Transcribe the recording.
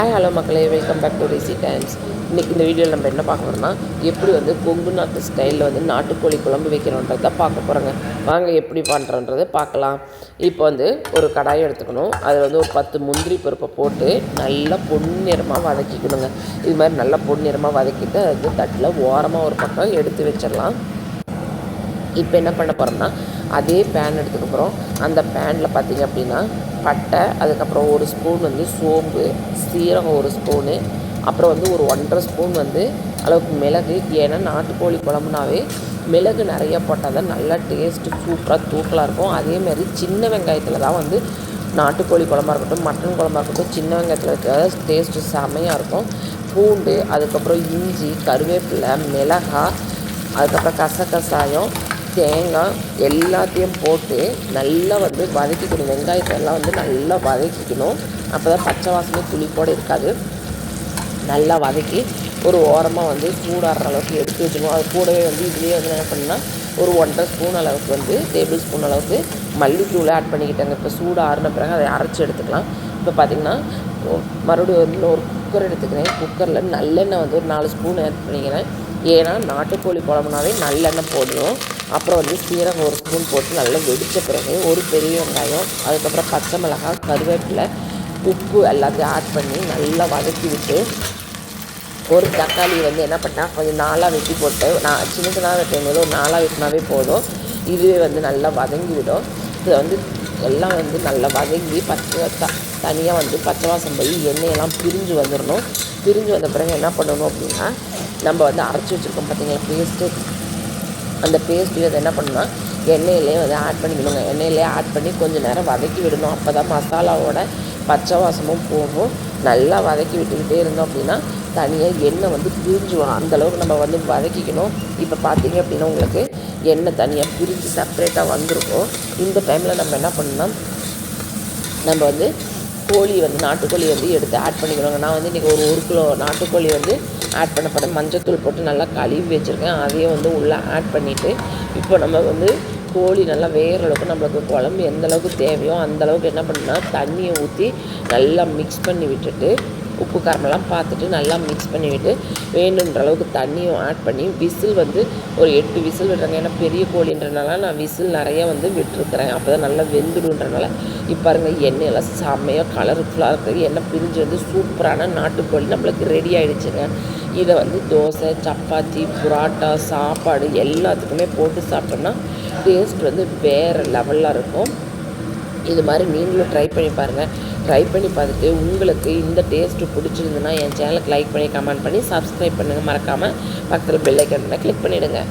Hi hello மக்களே. Welcome back to Rishi times இன்றைக்கி இந்த வீடியோவில் நம்ம என்ன பார்க்க போகிறோம்னா எப்படி வந்து கொங்கு நாட்டு ஸ்டைலில் வந்து நாட்டுக்கோழி குழம்பு வைக்கிறோன்றதை பார்க்க போகிறோங்க வாங்க எப்படி பண்ணுறோன்றதை பார்க்கலாம். இப்போ வந்து ஒரு கடாயை எடுத்துக்கணும். அதில் வந்து ஒரு பத்து முந்திரி பருப்பை போட்டு நல்லா பொன்னிறமாக வதக்கிக்கணுங்க. இது மாதிரி நல்லா பொன்னிறமாக வதக்கிட்டு அது வந்து தட்டில் ஓரமாக ஒரு பக்கம் எடுத்து வச்சிடலாம். இப்போ என்ன பண்ண போகிறோம்னா அதே பேன் எடுத்துக்க போகிறோம் அந்த பேனில் பார்த்தீங்க அப்படின்னா பட்டை அதுக்கப்புறம் ஒரு ஸ்பூன் வந்து சோம்பு சீரகம் ஒரு ஸ்பூனு அப்புறம் வந்து ஒரு ஒன்றரை ஸ்பூன் வந்து அளவுக்கு மிளகு. ஏன்னா நாட்டுக்கோழி குழம்புனாவே மிளகு நிறைய போட்டால் தான் நல்லா டேஸ்ட்டு சூப்பராக தூக்கலாக இருக்கும். அதேமாதிரி சின்ன வெங்காயத்தில் தான் வந்து நாட்டுக்கோழி குழம்பா இருக்கட்டும் மட்டன் குழம்பா இருக்கட்டும் சின்ன வெங்காயத்தில் இருக்கிற டேஸ்ட்டு செமையாக இருக்கும். பூண்டு அதுக்கப்புறம் இஞ்சி கருவேப்பிலை மிளகாய் அதுக்கப்புறம் கசகசாயம் தேங்காய் எல்லாத்தையும் போட்டு நல்லா வந்து வதக்கிக்கணும். வெங்காயத்தை எல்லாம் வந்து நல்லா வதக்கிக்கணும். அப்போ தான் பச்சை வாசனை துளிப்போடு இருக்காது. நல்லா வதக்கி ஒரு ஓரமாக வந்து சூடாடுற அளவுக்கு எடுத்து வச்சுக்கணும் அது கூடவே வந்து இதுலேயே வந்து என்ன பண்ணால் ஒரு ஒன்றரை ஸ்பூன் அளவுக்கு வந்து டேபிள் ஸ்பூன் அளவுக்கு மல்லித்தூளை ஆட் பண்ணிக்கிட்டாங்க. இப்போ சூடு ஆறுன பிறகு அதை அரைச்சி எடுத்துக்கலாம். இப்போ பார்த்திங்கன்னா மறுபடியும் வந்து ஒரு குக்கர் எடுத்துக்கிறேன். குக்கரில் நல்லெண்ணெய் வந்து ஒரு நாலு ஸ்பூன் ஆட் பண்ணிக்கிறேன். ஏன்னா நாட்டுக்கோழி குழம்புனாவே நல்லெண்ணெய் போடணும் அப்புறம் வந்து சீரகம் ஒரு ஸ்பூன் போட்டு நல்லா வெடித்த பிறகு ஒரு பெரிய வெங்காயம் அதுக்கப்புறம் பச்சை மிளகாய் கருவேப்பிலை உப்பு எல்லாத்தையும் ஆட் பண்ணி நல்லா வதக்கி விட்டு ஒரு தக்காளி வந்து என்ன பண்ணால் கொஞ்சம் நாளாக வெட்டி போட்டு நான் சின்ன சின்னதாக வெட்டும் போது ஒரு நாளாக வெட்டினாவே போதும். இதுவே வந்து நல்லா வதங்கி விடும். இதை வந்து எல்லாம் வந்து நல்லா வதங்கி பச்சை த தனியாக வந்து பச்சை வாசம் போய் எண்ணெயெல்லாம் பிரிஞ்சு வந்துடணும் பிரிஞ்சு வந்த பிறகு என்ன பண்ணணும் அப்படின்னா நம்ம வந்து அரைச்சி வச்சுருக்கோம் பார்த்தீங்களா பேஸ்ட்டு அந்த பேஸ்ட்டு அதை என்ன பண்ணால் எண்ணெயிலே வந்து ஆட் பண்ணிக்கணுங்க எண்ணெயிலே ஆட் பண்ணி கொஞ்சம் நேரம் வதக்கி விடணும். அப்போ தான் மசாலாவோட பச்சை வாசமும் போகும். நல்லா வதக்கி விட்டுக்கிட்டே இருந்தோம் அப்படின்னா தனியாக எண்ணெய் வந்து பிரிஞ்சு வரும் அந்தளவுக்கு நம்ம வந்து வதக்கிக்கணும். இப்போ பார்த்தீங்க அப்படின்னா உங்களுக்கு எண்ணெய் தனியாக பிரிஞ்சு செப்பரேட்டாக வந்திருக்கும். இந்த டைமில் நம்ம என்ன பண்ணணும்னா நம்ம வந்து கோழி வந்து நாட்டுக்கோழி வந்து எடுத்து ஆட் பண்ணிக்கணுங்க. நான் வந்து இன்றைக்கி ஒரு ஒரு கிலோ நாட்டுக்கோழி வந்து ஆட் பண்ண போகிறேன் மஞ்சத்தூள் போட்டு நல்லா கழுவி வச்சுருக்கேன். அதையும் வந்து உள்ளே ஆட் பண்ணிவிட்டு இப்போ நம்ம வந்து கோழி நல்லா வேகிற அளவுக்கு நம்மளுக்கு குழம்பு எந்த அளவுக்கு தேவையோ அந்த அளவுக்கு என்ன பண்ணுன்னா தண்ணியை ஊற்றி நல்லா மிக்ஸ் பண்ணி விட்டுட்டு உப்பு காரமெல்லாம் பார்த்துட்டு நல்லா மிக்ஸ் பண்ணிவிட்டு வேணுன்ற அளவுக்கு தண்ணியும் ஆட் பண்ணி விசில் வந்து ஒரு எட்டு விசில் விடுறாங்க. ஏன்னா பெரிய கோழின்றனால நான் விசில் நிறைய வந்து விட்டுருக்குறேன். அப்போ தான் நல்லா வெந்துடுன்றனால இப்போ பாருங்கள் எண்ணெயெல்லாம் செம்மையாக கலர்ஃபுல்லாக இருக்குது எண்ணெய் பிரிஞ்சு வந்து சூப்பரான நாட்டுக்கோழி நம்மளுக்கு ரெடி ஆகிடுச்சுங்க இதை வந்து தோசை சப்பாத்தி புரோட்டா சாப்பாடு எல்லாத்துக்குமே போட்டு சாப்பிட்டோம்னா டேஸ்ட் வந்து வேறு லெவலில் இருக்கும். இது மாதிரி நீங்களும் ட்ரை பண்ணி பாருங்கள் ட்ரை பண்ணி பார்த்துட்டு உங்களுக்கு இந்த டேஸ்ட்டு பிடிச்சிருந்துன்னா என் சேனலுக்கு லைக் பண்ணி கமெண்ட் பண்ணி சப்ஸ்கிரைப் பண்ணுங்கள் மறக்காமல் பக்கத்தில் பெல் கிளிக் பண்ணிவிடுங்க